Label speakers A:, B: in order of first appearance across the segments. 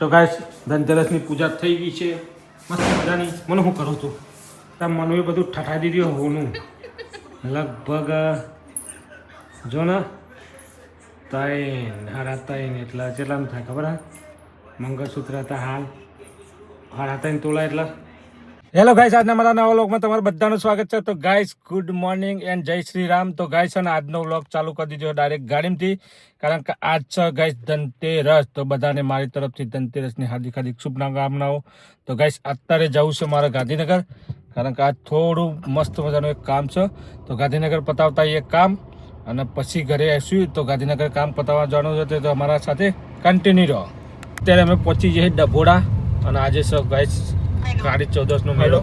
A: તો ગાય ધનતેરસની પૂજા થઈ ગઈ છે. મસ્ત મજાની. મને હું કરું છું? તાર મનુએ બધું ઠઠા દીધું હોનું. લગભગ, જો ને, ત્રણ હારા ત્રણ એટલા કેટલાનું થાય, ખબર હા? મંગળસૂત્ર હતા હાલ. હારા ત્રણ તોલા એટલા. હેલો ગાઈસ આજના મારા નવા વ્લોગમાં તમારું બધાનું સ્વાગત છે. તો ગાઈસ ગુડ મોર્નિંગ એન્ડ જય શ્રી રામ. તો ગાઈસ અને આજનો વ્લોગ ચાલુ કરી દીધો ડાયરેક્ટ ગાડીમાંથી. કારણ કે આજ છે ગાઈસ ધનતેરસ. તો, બધાને મારી તરફથી ધનતેરસની હાર્દિક હાર્દિક શુભકામનાઓ. તો ગાઈસ અત્યારે જવું છે મારા ગાંધીનગર. કારણ કે આજ થોડું મસ્ત મજાનું એક કામ છે. તો, ગાંધીનગર પતાવતા એક કામ. અને પછી ઘરે આવીશું. તો, ગાંધીનગર કામ પતાવવા જવાનું છે. તો, અમારા સાથે કન્ટિન્યુ રહો. અત્યારે અમે પહોંચી જઈએ ડભોડા. અને આજે સ ગાઈસ કાળી ચૌદસનો મેળો.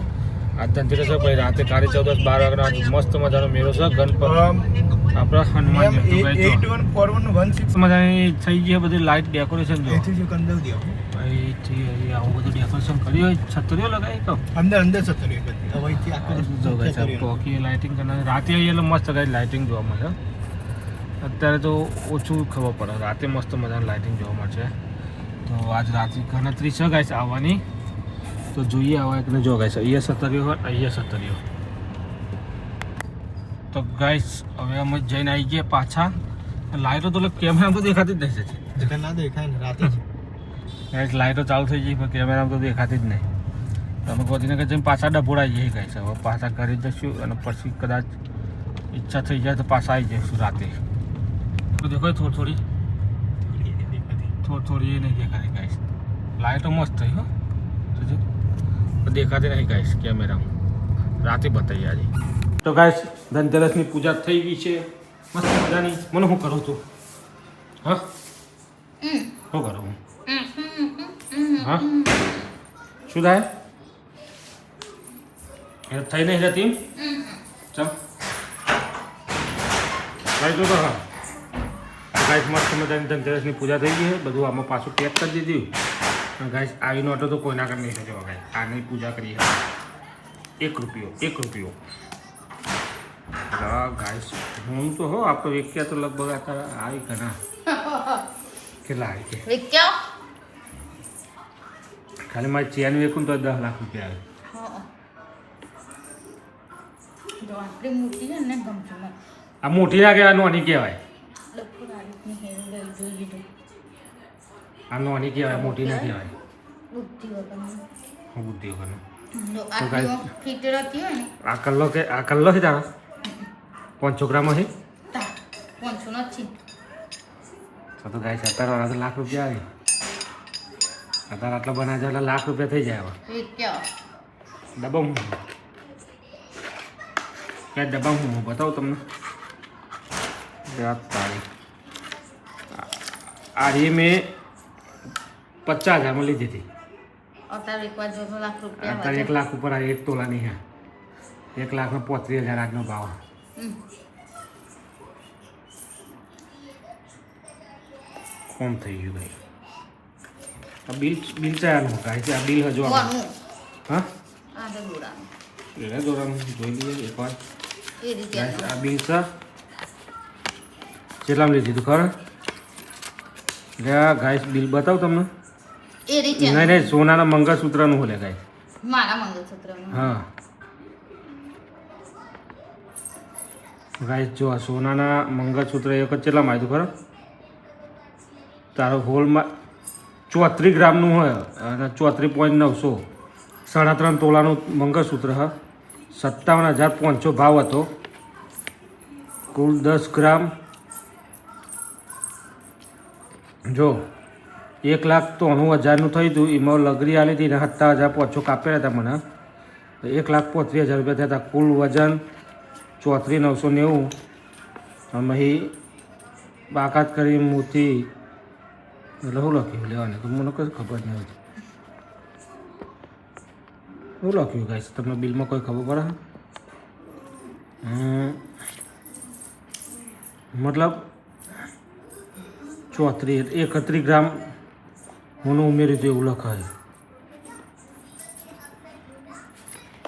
A: આ ધનતેરસ પછી રાતે કાળી ચૌદસ બાર વાગ્યાનો મસ્ત મજાનો મેળો છે ગણપત. આપણા હનુમાન ભાઈ જો. મસ્ત મજાની થઈ ગઈ બધી લાઇટ ડેકોરેશન જો. આવું બધું ડેકોરેશન કર્યું હોય છત્રીઓ લગાવી તો
B: અંદર અંદર બધી. હવેથી આખું
A: ટોકી લાઇટિંગ કરનાર. રાતે આવીએ એટલે મસ્ત ગાઈ લાઇટિંગ જોવા મળે. અત્યારે તો ઓછું ખબર પડે. રાતે મસ્ત મજાની લાઇટિંગ જોવા મળશે તો આજ રાત્રે ગણતરી છે ગાઈસ આવવાની. તો જોઈએ આવા એકને જો ગાઈસ અહીંયા સત્તરીઓ હોય અહીંયા સત્તરીઓ તો ગાઈસ હવે અમે જઈને આવી ગયા પાછા. લાઇટો તો કેમેરામાં તો દેખાતી જ નહીં છે.
B: ના દેખાય ને રાતે
A: લાઈટો ચાલુ થઈ ગઈ પણ કેમેરામાં તો દેખાતી જ નહીં. તમે અમે ગોધીનગર જઈને પાછા ડભોડા જઈએ ગાઈસ હવે પાછા ઘરે જઈશું અને પછી કદાચ ઈચ્છા થઈ જાય તો પાછા આવી જઈશું રાતે. તો દેખો થોડી થોડી. થોડી થોડી એ નહીં દેખાતી ગાઈસ લાઇટો મસ્ત થઈ હો. દેખાતી નહીં ગાઈશ કેમેરામાં. રાતે બતાવી આજે. તો ગાઈશ ધનતેરસની પૂજા થઈ ગઈ છે. મસ્ત મજાની. મને હું કરું છું? હા? શું કરું હું હા? શું થાય? થઈ નહીં જતી ચમ. ગાઈસ જો હા ગાઈસ મસ્ત મજાની ધનતેરસની પૂજા થઈ ગઈ છે. બધું આમાં પાછું પેક કરી દીધું. ગાઈસ આવી નોટો તો કોઈના કર નહીં થતો ગાય આની પૂજા કરી એક રૂપિયો એક રૂપિયો. ગાઈસ હું તો હો આપણો વેક્યા તો લગભગ અત્યારે આવી ઘણા. કેટલા આવી છે? ખાલી મારી ચેન વેકું તો દસ લાખ રૂપિયા આવે. આ મોટી ના કહેવાય નોની કહેવાય
C: લખું રાતની હેરું લઈ જોઈ લીધું
A: આ નોની કહેવાય મોટી ના કહેવાય.
C: બુદ્ધિ વગરનું
A: આ કલ્લો કે આ કલ્લો છે તારો? પાંચ છોકરામાં છે
C: તા નથી
A: તો તો ગાય સત્તર વાળા તો લાખ રૂપિયા આવી. અત્યારે આટલા બનાવજો એટલે લાખ રૂપિયા થઈ જાય હવે. ડબ્બા હું ક્યાં ડબ્બા હું બતાવું તમને. રાત તારી. આ રી મેં પચાસ હજારમાં લીધી હતી.
C: અત્યારે એક લાખ
A: ઉપર આ એક તોલાની હા એક લાખનો પોત્રીસ હજાર આજનો ભાવ. કોમ થઈ ગયું ભાઈ? આ બિલ બિલ ચાયાનું કાંઈ છે આ બિલ હજુ. હા? એટલે દોરાનું જોઈ લઈએ એકવાર આ બિલ છે. કેટલામાં લીધી હતું ખબર? એટલે ગાઈસ બિલ બતાવું તમને.
C: એ રીતે
A: નહીં નહીં સોનાના મંગળસૂત્રનું હોલે ગાઈસ
C: મારા મંગળસૂત્રમાં
A: હા. ગાઈસ જો આ સોનાના મંગળસૂત્ર એક જ કેટલામાં આવ્યું ખરો તારો હોલમાં ચોત્રીસ ગ્રામનું હોય અને ચોત્રીસ પોઈન્ટ નવસો. સાડા ત્રણ તોલાનું મંગળસૂત્ર હા. સત્તાવન હજાર પાંચસો ભાવ હતો. કુલ દસ ગ્રામ. જો એક લાખ ત્રણું હજારનું થયું હતું એમાં લગરી આલી હતી ને સત્તા હજાર પોચો કાપેલા હતા મને. એક લાખ પોત્રીસ હજાર રૂપિયા થયા હતા કુલ વજન ચોત્રીસ નવસો નેવું. અહીં બાકાત કરી મૂર્તિ, એટલે શું લખ્યું લેવાની? તો મને કઈ ખબર નહીં હતી. શું લખ્યું ગાઈસ? તમને બિલમાં કોઈ ખબર પડે? મતલબ ચોત્રીસ એકત્રીસ ગ્રામ હું ઉમેર્યું હતું એવું લખાય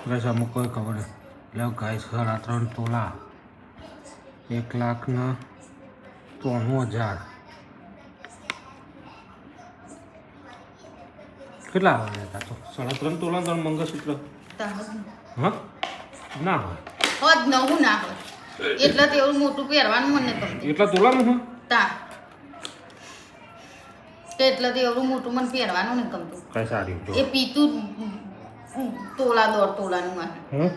A: ગાઈસ આમાં કોઈ ખબર નહીં ગાય સાડા ત્રણ તોલા એક લાખના ત્રાણું હજાર કેટલા આવે હતા તો સાડા ત્રણ તોલા ત્રણ મંગળસૂત્ર હા ના હોય
C: હોત નવું ના હોય એટલે તેવું મોટું પહેરવાનું મને
A: એટલા તોલાનું હું
C: તા એટલે તો એવું મોટું મને પહેરવાનું નહીં ગમતું.
A: કઈ સારી
C: એ પીતું તોલા દોઢ તોલાનું આવે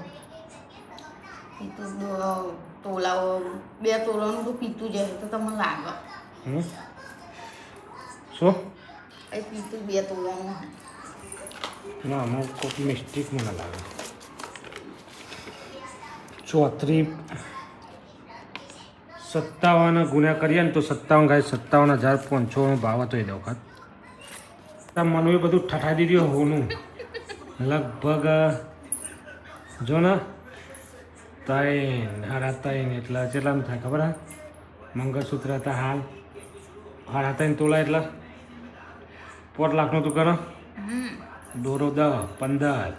C: પીતું તોલાઓ બે તોલાનું તો પીતું જાય તો તમને લાગે.
A: શું?
C: એ પીતું બે તોલાનું
A: ના અમુક મિસ્ટેક મને લાગે. ચોત્રી સત્તાવન ગુણ્યા કરીએ ને તો સત્તાવન ગાય સત્તાવન હજાર પાંચસોનો ભાવ હતો એ વખત. મનુ એ બધું ઠઠાઈ દીધું હોનું. લગભગ જો ને ત્રણ હાડા ત્રણ એટલા કેટલાનું થાય ખબર હા? મંગળસૂત્ર હતા હાલ. હાડા ત્રણ તોલા એટલે. પોટ લાખનું તું કરો. દોરો દસ પંદર.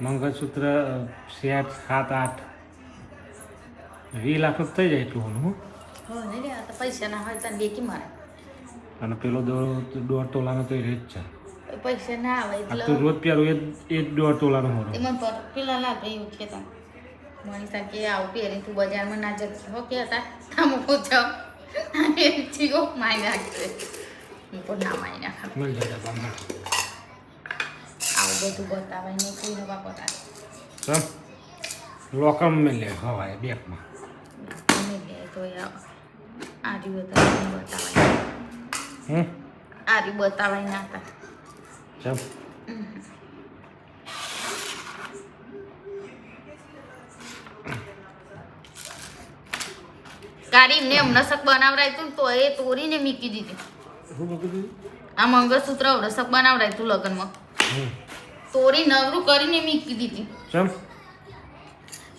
A: મંગળસૂત્ર સેટ સાત આઠ. વીસ લાખ થઈ જાય એટલું હોનું
C: તો પૈસા ના હોય તો દેખી મારે.
A: અને પેલો તો દોઢ તોલાનો તો એ જ છે.
C: પૈસા ના આવે એટલે
A: તો રોજ પ્યારો એ એ દોઢ તોલાનો હોરો
C: એમાં પેલા લાગે એવું છે તમે મનીષા કે આવું પહેરી તું બજારમાં ના જતી. હો કે હતા તમે પૂછો જીઓ માઈ નાખે. હું પણ ના માઈ નાખે.
A: મળી જાય બાંધા.
C: આવું બધું બતાવાય ને કોઈ નવા
A: બતાવે લોકમ મેં લે હવાય
C: ગમે તે આરી બતાવી બતાવાય.
A: હે?
C: આરી બતાવાય ના હતા
A: ચમ.
C: ગાડી એમને અમરસક બનાવરાય તું તો એ તોરીને મીકી દીધી.
A: શું મૂકી દીધું?
C: આ મંગળસૂત્ર રસક બનાવરાય તું લગ્નમાં.
A: માં
C: તોરી નવરું કરીને મીકી દીધી.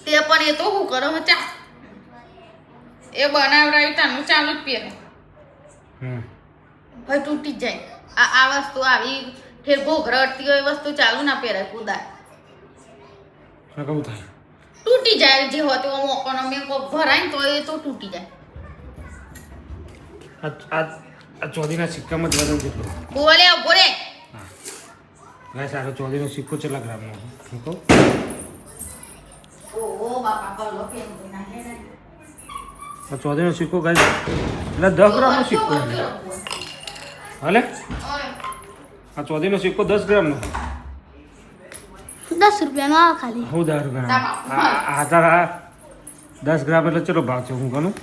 C: તે પણ એ તો હું કરો ચા એ બનાવડાવી તાનું ચાલુ જ પહેરે. ભાઈ તૂટી જ જાય. આ આ વસ્તુ આવી ઠેર ઘોઘરા અડતી હોય એ વસ્તુ ચાલુ ના પહેરાય કુદાય.
A: શું કહું થાય?
C: તૂટી જાય જે હોય તો મોકોનો મેં કોક ભરાય ને તો એ તો તૂટી જાય.
A: આ આ આ ચોધીના સિક્કામાં જ વજન કેટલું?
C: બોલે બોલે
A: હા. ગાય સારો ચોધીનો સિક્કો કેટલા ગ્રામનો હું. ઓ
C: ઓહો બાપા કલ્લો કેમ ના હે ને
A: આ ચોધીનો સિક્કો ગાય એટલે દસ ગ્રામનો સિક્કો. હાલે? આ ચોધરીનો સિક્કો દસ ગ્રામનો
D: દસ રૂપિયાનો ખાલી.
A: હું દસ ગ્રામ આ આ દસ ગ્રામ એટલે ચલો ભાવ છે હું ગણું.